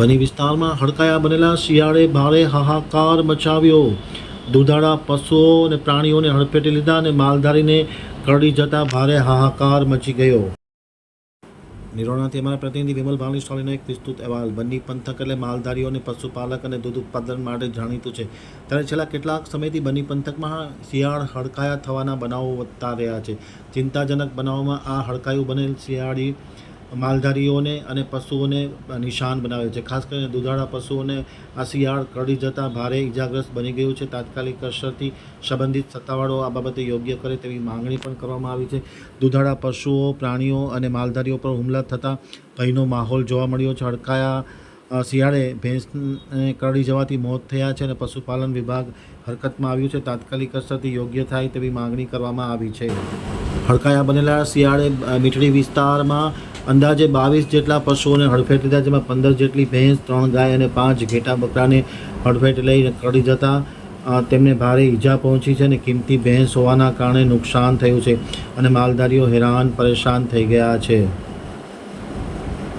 બની વિસ્તારમાં હડકાયા બનેલા શિયાળે ભારે હાહાકાર મચાવ્યો. દુધાળા પશુઓ અને પ્રાણીઓને હડફેટે લીધા અને માલધારીને કરડી જતા ભારે હાહાકાર મચી ગયો. નિરોણાથી અમારા પ્રતિનિધિ વિમલ ભાવની સ્ટોરીનો એક વિસ્તૃત અહેવાલ. બન્ની પંથક એટલે માલધારીઓ અને પશુપાલક અને દૂધ ઉત્પાદન માટે જાણીતું છે. ત્યારે છેલ્લા કેટલાક સમયથી બન્ની પંથકમાં શિયાળ હડકાયા થવાના બનાવો વધતા રહ્યા છે. ચિંતાજનક બનાવોમાં આ હડકાયું બનેલ શિયાળી માલધારીઓને અને પશુઓને નિશાન બનાવે છે. ખાસ કરીને દુધાળા પશુઓને આ શિયાળ કરડી જતાં ભારે ઇજાગ્રસ્ત બની ગયું છે. તાત્કાલિક અસરથી સંબંધિત સત્તાવાળો આ બાબતે યોગ્ય કરે તેવી માંગણી પણ કરવામાં આવી છે. દુધાળા પશુઓ, પ્રાણીઓ અને માલધારીઓ પર હુમલા થતાં ભયનો માહોલ જોવા મળ્યો છે. હડકાયા શિયાળે ભેંસને કરડી જવાથી મોત થયા છે અને પશુપાલન વિભાગ હરકતમાં આવ્યું છે. તાત્કાલિક અસરથી યોગ્ય થાય તેવી માંગણી કરવામાં આવી છે. હડકાયા બનેલા શિયાળે મીઠડી વિસ્તારમાં અંદાજે બાવીસ જેટલા પશુઓને હડફેટ લીધા, જેમાં પંદર જેટલી ભેંસ, ત્રણ ગાય અને પાંચ ઘેટા બકરાને હડફેટ લઈને કરડી જતા તેમને ભારે ઈજા પહોંચી છે અને કિંમતી ભેંસ હોવાના કારણે નુકસાન થયું છે અને માલધારીઓ હેરાન, પરેશાન થઈ ગયા છે.